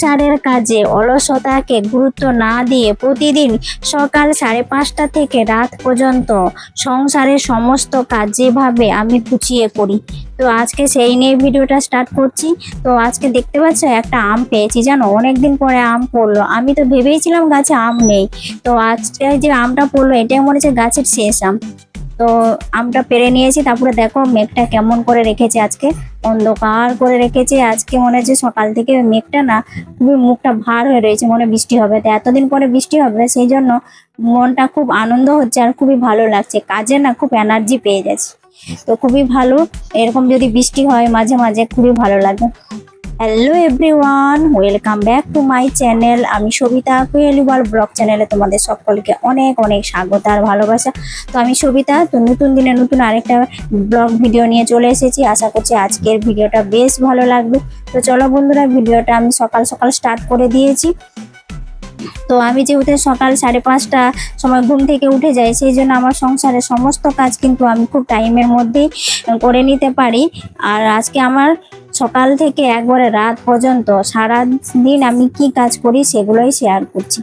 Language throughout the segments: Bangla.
সংসারের কাজে অলসতাকে গুরুত্ব না দিয়ে প্রতিদিন সকাল সাড়ে পাঁচটা থেকে রাত পর্যন্ত সংসারের সমস্ত কাজ যেভাবে আমি গুছিয়ে করি। তো আজকে সেই নিয়ে ভিডিওটা স্টার্ট করছি। তো আজকে দেখতে পাচ্ছ একটা আম পেয়েছি, জানো? অনেকদিন পরে আম পড়ল। আমি তো ভেবেইছিলাম গাছে আম নেই। তো আজকে যে আমটা পড়ল, এটাই মনে হচ্ছে গাছের শেষ আম। তো আমটা পেরে নিয়েছি, তারপরে দেখো মেঘটা কেমন করে রেখেছে আজকে। অন্ধকার করে রেখেছে, আজকে মনে হচ্ছে সকাল থেকে মেঘটা না খুবই মুখটা ভার হয়ে রয়েছে, মনে বৃষ্টি হবে। তো এতদিন পরে বৃষ্টি হবে, সেই জন্য মনটা খুব আনন্দ হচ্ছে আর খুবই ভালো লাগছে। কাজে না খুব এনার্জি পেয়ে যাচ্ছে তো খুবই ভালো, এরকম যদি বৃষ্টি হয় মাঝে মাঝে খুবই ভালো লাগে। Hello everyone welcome back to my channel আমি সবিতা কুয়েলিওয়াল ব্লগ চ্যানেলে তোমাদের সকলকে অনেক অনেক স্বাগত আর ভালোবাসা। তো আমি সবিতা, তো নতুন দিনে নতুন আরেকটা ব্লগ ভিডিও নিয়ে চলে এসেছি। আশা করছি আজকের ভিডিওটা বেশ ভালো লাগবে। তো চলো বন্ধুরা ভিডিওটা আমি সকাল সকাল স্টার্ট করে দিয়েছি। তো আমি যেহেতু সকাল সাড়ে পাঁচটা সময় ঘুম থেকে উঠে যাই, সেই জন্য আমার সংসারের সমস্ত কাজ কিন্তু আমি খুব টাইমের মধ্যেই করে নিতে পারি। আর আজকে আমার সকাল থেকে একবারে রাত পর্যন্ত সারা দিন আমি কি কাজ করি সেগুলোই শেয়ার করছি।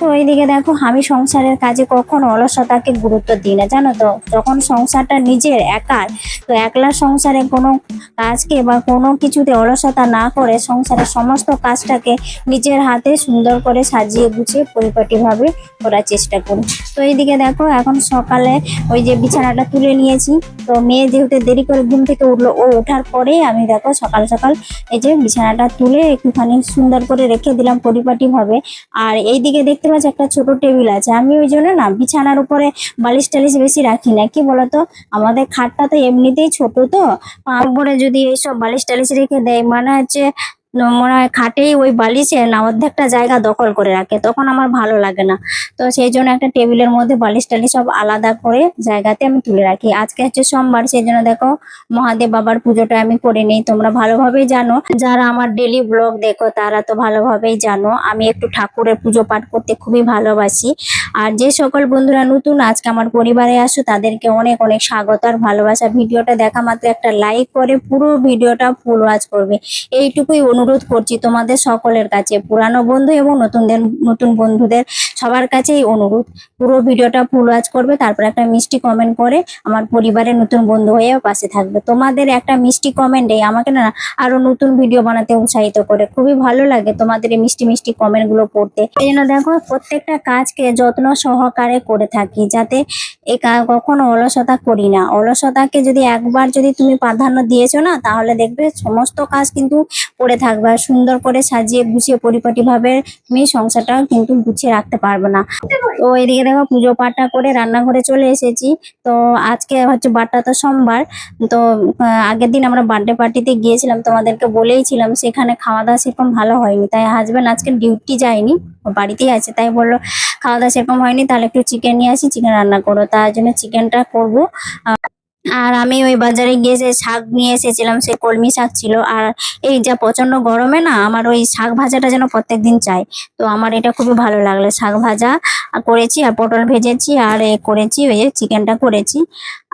তো এইদিকে দেখো, আমি সংসারের কাজে কখনো অলসতাকে গুরুত্ব দিই না, জানো তো? যখন সংসারটা নিজের, একার, তো একলা সংসারে কোনো কাজকে বা কোনো কিছুতে অলসতা না করে সংসারের সমস্ত কাজটাকে নিজের হাতে সুন্দর করে সাজিয়ে গুছিয়ে পরিপাটিভাবে করার চেষ্টা করি। তো এইদিকে দেখো, এখন সকালে ওই যে বিছানাটা তুলে নিয়েছি, তো মেয়ে যেহেতু দেরি করে ঘুম থেকে উঠল, ও ওঠার পরে আমি দেখো সকাল সকাল এই যে বিছানাটা তুলে একটুখানি সুন্দর করে রেখে দিলাম পরিপাটিভাবে। আর এইদিকে দেখতে পাচ্ছি একটা ছোট টেবিল আছে। আমি ওই জন্য না বিছানার উপরে বালিশ টালিশ বেশি রাখি না। কি বলতো? আমাদের খাটটা তো এমনিতেই ছোট তো। উপরে যদি এইসব বালিশ টালিশ রেখে দেয় মানে হচ্ছে মনে হয় খাটেই ওই বালিশে না অর্ধেকটা জায়গা দখল করে রাখে, তখন আমার ভালো লাগে না। তো সেই জন্য একটা টেবিলের মধ্যে বালিশ টালিশ সব আলাদা করে জায়গাতে আমি তুলে রাখি। আজকে হচ্ছে সোমবার, সেই জন্য দেখো মহাদেব বাবার পুজোটা আমি করে নিই। তোমরা ভালোভাবেই জানো, যারা আমার ডেলি ব্লগ দেখো তারা তো ভালোভাবেই জানো, আমি একটু ঠাকুরের পুজো পাঠ করতে খুবই ভালোবাসি। আর যে সকল বন্ধুরা নতুন, আজকে আমার পরিবারে আসো, তাদেরকে অনেক অনেক স্বাগত আর ভালোবাসা। ভিডিওটা দেখা মাত্র একটা লাইক করে, পুরো ভিডিওটা ফুল ওয়াচ করবে। এইটুকুই অনুরোধ করছি তোমাদের সকলের কাছে, পুরানো বন্ধু এবং নতুনদের, নতুন বন্ধুদের সবার কাছেই অনুরোধ। পুরো ভিডিওটা ফুল ওয়াচ করবে, তারপর একটা মিষ্টি কমেন্ট করে আমার পরিবারের নতুন বন্ধু হয়ে পাশে থাকবে। তোমাদের একটা মিষ্টি কমেন্টে আমাকে না আরও নতুন ভিডিও বানাতে উৎসাহিত করে। খুবই ভালো লাগে তোমাদের এই মিষ্টি মিষ্টি কমেন্টগুলো পড়তে। এই জন্য দেখো, প্রত্যেকটা কাজকে যত্ন সহকারে করে থাকি, যাতে এ কা- কখনো অলসতা করি না। অলসতাকে যদি একবার যদি তুমি প্রাধান্য দিয়েছ না, তাহলে দেখবে সমস্ত কাজ কিন্তু পড়ে থাকবে, সুন্দর করে সাজিয়ে গুছিয়ে পরিপাটিভাবে তুমি সংসারটা কিন্তু গুছিয়ে রাখতে পারবে না। তো এদিকে দেখো পুজো পাঠটা করে রান্নাঘরে চলে এসেছি। তো আজকে হচ্ছে বারটা তো সোমবার। তো আগের দিন আমরা বার্থডে পার্টিতে গিয়েছিলাম, তোমাদেরকে বলেইছিলাম সেখানে খাওয়া দাওয়া সেরকম ভালো হয়নি। তাই হাজবেন্ড আজকে ডিউটি যায়নি বাড়িতেই আছে, তাই বলল খাওয়া দাওয়া সেরকম হয়নি, তাহলে একটু চিকেন নিয়ে আসি চিকেন রান্না করো। তার জন্য চিকেনটা করব। আর আমি ওই বাজারে গিয়ে যে শাক নিয়ে এসেছিলাম, সেই কলমি শাক ছিল। আর এই যা প্রচণ্ড গরমে না, আমার ওই শাক ভাজাটা যেন প্রত্যেক দিন চাই। তো আমার এটা খুবই ভালো লাগল, শাক ভাজা করেছি আর পটল ভেজেছি আর এ করেছি, ওই চিকেনটা করেছি।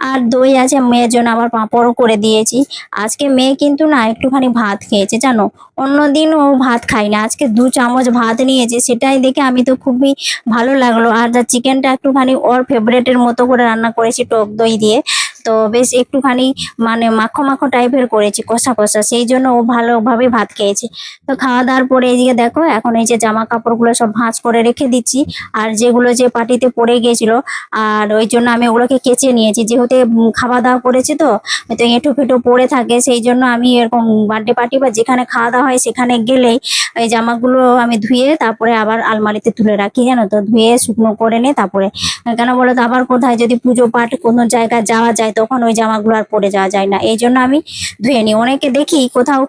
আর দই আছে, মেয়ের জন্য আবার পাঁপড়ও করে দিয়েছি। আজকে মেয়ে কিন্তু না একটুখানি ভাত খেয়েছে, জানো? অন্যদিন ও ভাত খায় না। আজকে দু চামচ ভাত নিয়েছে, সেটাই দেখে আমি তো খুবই ভালো লাগল। আর যা চিকেনটা একটুখানি ওর ফেভারেটের মতো করে রান্না করেছি, টক দই দিয়ে। তো বেশ একটুখানি মানে মাখো মাখো টাইপের করেছি কষা কষা, সেই জন্য ও ভালোভাবে ভাত খেয়েছে। তো খাওয়া দাওয়ার পরে এইদিকে দেখো, এখন এই যে জামা কাপড়গুলো সব ভাঁজ করে রেখে দিচ্ছি, আর যেগুলো যে পাটিতে পড়ে গিয়েছিল আর ওই জন্য আমি ওগুলোকে কেচে নিয়েছি। যেহেতু খাওয়া দাওয়া করেছি তো হয়তো এঁটো ফেটো পড়ে থাকে, সেই জন্য আমি এরকম বার্থডে পার্টি বা যেখানে খাওয়া দাওয়া হয় সেখানে গেলেই এই জামাগুলো আমি ধুয়ে তারপরে আবার আলমারিতে তুলে রাখি, জানো তো? ধুয়ে শুকনো করে নিয়ে তারপরে। কেন বলো তো? আবার কোথায় যদি পুজো পাঠ কোনো জায়গায় যাওয়া যায় তখন ওই জামাগুলো আর পরে যাওয়া যায় না। এই জন্য আমি ধুয়ে নিই। অনেকে দেখি কোথাও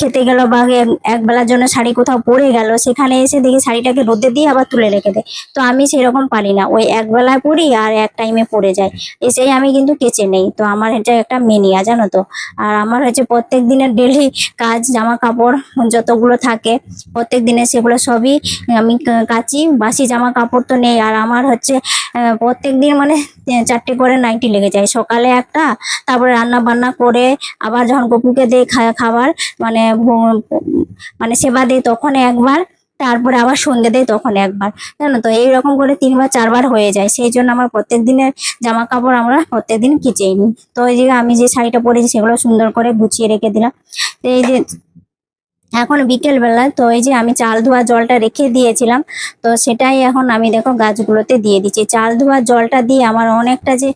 খেতে গেল বা এ- এক বেলার জন্য শাড়ি কোথাও পরে গেল, সেখানে এসে দেখি শাড়িটাকে রোদে দিয়ে আবার তুলে রেখে দেয়। তো আমি সেরকম পারি না। ওই এক বেলায় পরি আর এক টাইমে পরে যায় এসেই আমি কিন্তু কেচে নেই। তো আমার এটা একটা মেনিয়া জানো তো। আর আমার হচ্ছে প্রত্যেক দিনের ডেলি কাজ জামা কাপড় যতগুলো থাকে, প্রত্যেক দিনে সেগুলো সবই আমি কাচি। বাসি জামা কাপড় তো নেই। আর আমার হচ্ছে প্রত্যেক দিন মানে চারটে করে নাইটি লেগে যায়। সকাল সকালে একটা, তারপরে রান্না বান্না করে আবার যখন গপুকে দেই খাবার মানে মানে সেবা দেয় তখন একবার, তারপরে আবার সন্ধ্যে দেয় তখন একবার, জানো তো? এইরকম করে তিনবার চারবার হয়ে যায়। সেই জন্য আমার প্রত্যেক দিনের জামা কাপড় আমরা প্রত্যেক দিন কিচেই নিই। তো এই যে আমি যে শাড়িটা পরেছি সেগুলো সুন্দর করে গুছিয়ে রেখে দিলাম। তো এই যে এখন বিকেল বেলা তো এই যে আমি চাল ধোয়া জলটা রেখে দিয়েছিলাম, তো সেটাই এখন আমি দেখো গাছগুলোতে দিয়ে দিচ্ছি। চাল ধোয়া জলটা দিয়ে আমার অনেকটা যে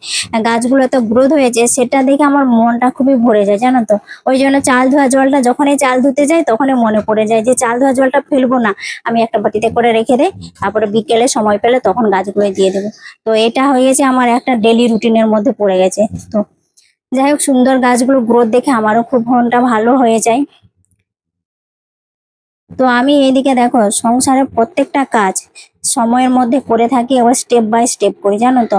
গাছগুলোতে গ্রোথ হয়েছে, সেটা দেখে আমার মনটা খুবই ভরে যায়, জানো তো? ওই জন্য চাল ধোয়া জলটা যখনই চাল ধুতে যাই, তখনই মনে পড়ে যায় যে চাল ধোয়া জলটা ফেলব না, আমি একটা বাটিতে করে রেখে দেই, তারপরে বিকেলে সময় পেলে তখন গাছগুলো দিয়ে দেবো। তো এটা হয়ে গেছে আমার একটা ডেলি রুটিনের মধ্যে পড়ে গেছে, তো যাই হোক সুন্দর গাছগুলো গ্রোথ দেখে আমারও খুব মনটা ভালো হয়ে যায়। তো আমি এইদিকে দেখো, সংসারের প্রত্যেকটা কাজ সময়ের মধ্যে করে থাকি এবার স্টেপ বাই স্টেপ করি, জানো তো?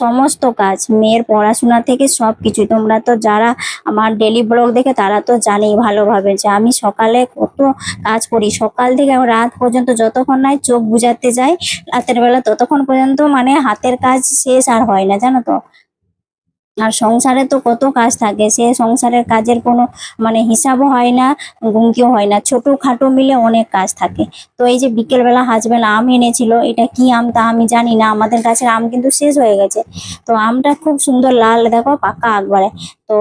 সমস্ত কাজ, মেয়ের পড়াশোনা থেকে সব কিছু তোমরা তো যারা আমার ডেলি ব্লগ দেখে, তারা তো জানেই ভালোভাবে যে আমি সকালে কত কাজ করি। সকাল থেকে রাত পর্যন্ত যতক্ষণ নাই চোখ বুজাতে যাই, রাতের বেলা ততক্ষণ পর্যন্ত মানে হাতের কাজ শেষ আর হয় না, জানো তো? আর সংসারে তো কত কাজ থাকে, সে সংসারের কাজের কোনো মানে হিসাবও হয় না গুমকিও হয় না। ছোটো খাটো মিলে অনেক কাজ থাকে। তো এই যে বিকেলবেলা হাজবেন্ড আম এনেছিল, এটা কি আম তা আমি জানি না, আমাদের গাছের আম কিন্তু শেষ হয়ে গেছে। তো আমটা খুব সুন্দর লাল, দেখো, পাকা একবারে তো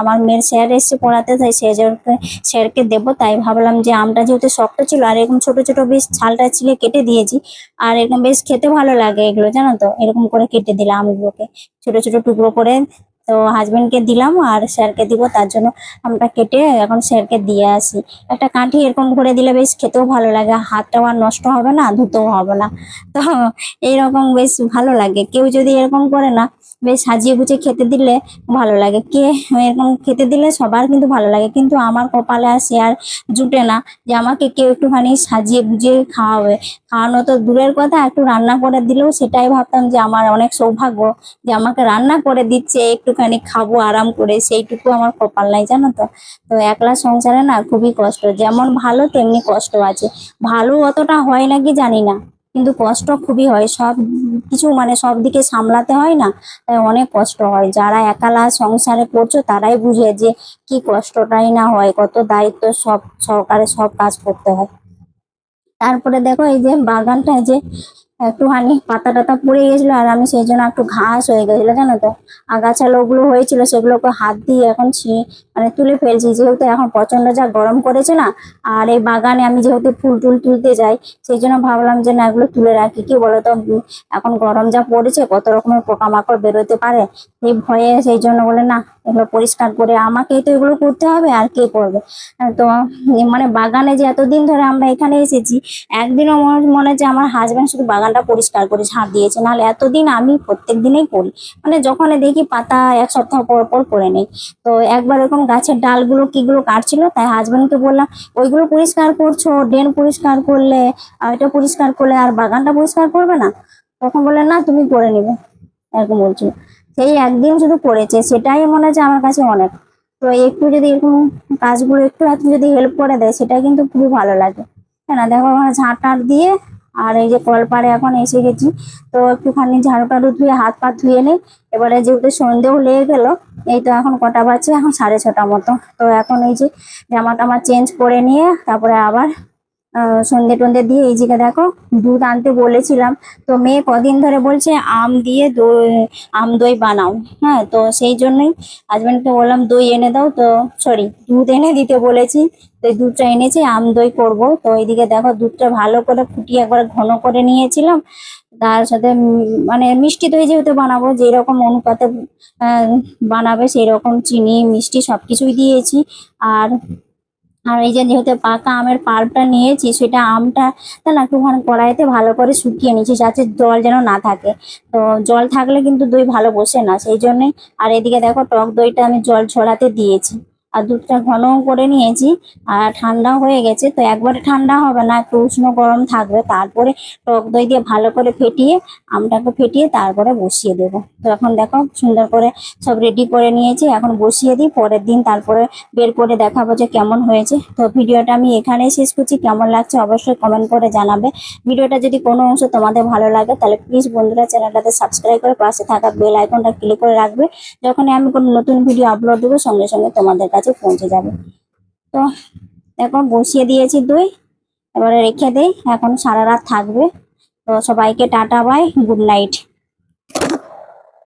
আমার মেয়ের স্যার এসছে পড়াতে তাই স্যারকে স্যারকে দেবো, তাই ভাবলাম যে আমটা যেহেতু শক্ত ছিল, আর এরকম ছোট ছোট বেশ ছালটা ছিলে, কেটে দিয়েছি। আর এরকম বেশ খেতে ভালো লাগে এগুলো, জানো তো? এরকম করে কেটে দিলাম আমগুলোকে ছোট ছোট টুকরো করে তো হাজবেন্ডকে দিলাম আর স্যারকে দিব, তার জন্য আমরা কেটে এখন স্যারকে দিয়ে আসি। একটা কাঠি এরকম করে দিলে বেশ খেতেও ভালো লাগে, হাতটাও আর নষ্ট হবে না, ধুতেও হবে না। তো এইরকম বেশ ভালো লাগে। কেউ যদি এরকম করে না বেশ সাজিয়ে গুছিয়ে খেতে দিলে ভালো লাগে। কে এরকম খেতে দিলে সবার কিন্তু ভালো লাগে, কিন্তু আমার কপালে আর সে আর জুটে না যে আমাকে কেউ একটুখানি সাজিয়ে গুজিয়ে খাওয়াবে। খাওয়ানো তো দূরের কথা, একটু রান্না করে দিলেও সেটাই ভাবতাম যে আমার অনেক সৌভাগ্য যে আমাকে রান্না করে দিচ্ছে, একটুখানি খাব, আরাম করে, সেইটুকু আমার কপাল নাই, জানো তো? তো একলা সংসারে না খুবই কষ্ট, যেমন ভালো তেমনি কষ্ট আছে। ভালো অতটা হয় নাকি জানি না। কিন্তু কষ্ট খুবই হয়। সব কিছু মানে সব দিকে সামলাতে হয় না, তাই অনেক কষ্ট হয়। যারা একালা সংসারে করছ তারাই বুঝে যে কি কষ্টটাই না হয়, কত দায়িত্ব সব সরকারে সব কাজ করতে হয়। তারপরে দেখো এই যে বাগানটা যে একটুখানি পাতা টাতা পড়ে গেছিল আর আমি সেই জন্য একটু ঘাস হয়ে গেছিল, জানো তো। আগাছা ওগুলো হয়েছিল, সেগুলোকে হাত দিয়ে এখন ছি- মানে তুলে ফেলছি। যেহেতু এখন প্রচণ্ড যা গরম করেছে না, আর এই বাগানে আমি যেহেতু ফুল টুল তুলতে যাই, সেই জন্য ভাবলাম যে না, এগুলো তুলে রাখি। কি বলো তো? এখন গরম যা পড়েছে, কত রকমের পোকামাকড় বেরোতে পারে? এই ভয়ে সেই জন্য বলে না এগুলো পরিষ্কার করে আমাকেই তো এগুলো করতে হবে, আর কে করবে? তো মানে বাগানে যে এতদিন ধরে আমরা এখানে এসেছি, একদিনও মনে- হচ্ছে আমার হাজব্যান্ড শুধু বাগানটা পরিষ্কার করে ঝাঁট দিয়েছে। নাহলে এতদিন আমি প্রত্যেক দিনেই করি। মানে যখন দেখি পাতা এক সপ্তাহ পর পর করে নেই। তো একবার এরকম গাছের ডালগুলো কিগুলো কাটছিল, তাই হাজবেন্ডকে বললাম, ওইগুলো পরিষ্কার করছ, ড্রেন পরিষ্কার করলে এটা পরিষ্কার করলে আর বাগানটা পরিষ্কার করবে না? তখন বললেন না, তুমি করে নেবে। এরকম বলছিল। সেই একদিন শুধু করেছে সেটাই মনে হচ্ছে আমার কাছে অনেক। তো একটু যদি এরকম কাজগুলো একটু একটু যদি হেল্প করে দেয় সেটা কিন্তু খুবই ভালো লাগে। না? দেখো ওখানে ঝাঁট টাট দিয়ে আর এই যে কলপাড়ে এখন এসে গেছি। তো একটুখানি ঝাড়ু টাড়ু ধুয়ে, হাত পা ধুয়ে নেই। এবারে যেহেতু সন্ধেও লেগে গেল, এই তো এখন কটা বাজছে, এখন সাড়ে ছটা মতো। তো এখন এই যে জামা টামা চেঞ্জ করে নিয়ে, তারপরে আবার সন্ধে টন্ধে দিয়ে এই জায়গায় দেখো দুধ আনতে বলেছিলাম। তো মেয়ে কদিন ধরে বলছে, আম দিয়ে দই, আম দই বানাও। হ্যাঁ তো সেই জন্যই হাজবেন্ডকে বললাম, দই এনে দাও। তো সরি দুধ এনে দিতে বলেছি। তো দুধটা এনেছি, আম দই করব। তো এইদিকে দেখো দুধটা ভালো করে ফুটিয়ে একবার ঘন করে নিয়েছিলাম। তার সাথে মানে মিষ্টি দই যেহেতু বানাবো, যেরকম অনুপাতে বানাবে সেই রকম চিনি, মিষ্টি সবকিছুই দিয়েছি। আর আর এই যে যেহেতু পাকা আমের পাল্পটা নিয়েছি, সেটা আমটা তা না একটুখানি কড়াইতে ভালো করে শুকিয়ে নিয়েছি যাতে জল যেন না থাকে। তো জল থাকলে কিন্তু দই ভালো বসে না, সেই জন্যে আর এদিকে দেখো টক দইটা আমি জল ছড়াতে দিয়েছি। আর দুধটা ঘন করে নিয়েছি আর ঠান্ডা হয়ে গেছে, তো একবারে ঠান্ডা হবে না, একটু উষ্ণ গরম থাকবে। তারপরে টক দই দিয়ে ভালো করে ফেটিয়ে, আমটাকে ফেটিয়ে তারপরে বসিয়ে দেবো। তো এখন দেখো সুন্দর করে সব রেডি করে নিয়েছি, এখন বসিয়ে দিই, পরের দিন তারপরে বের করে দেখাবো যে কেমন হয়েছে। তো ভিডিওটা আমি এখানেই শেষ করছি, কেমন লাগছে অবশ্যই কমেন্ট করে জানাবে। ভিডিওটা যদি কোনো অংশ তোমাদের ভালো লাগে, তাহলে প্লিজ বন্ধুরা চ্যানেলটাতে সাবস্ক্রাইব করে পাশে থাকা বেল আইকনটা ক্লিক করে রাখবে। যখনই আমি কোনো নতুন ভিডিও আপলোড দেবো, সঙ্গে সঙ্গে তোমাদের কাছে পৌঁছে যাবে। তো এখন বসিয়ে দিয়েছি দই, এবারে রেখে দেই, এখন সারা রাত থাকবে। তো সবাইকে টাটা বাই গুড নাইট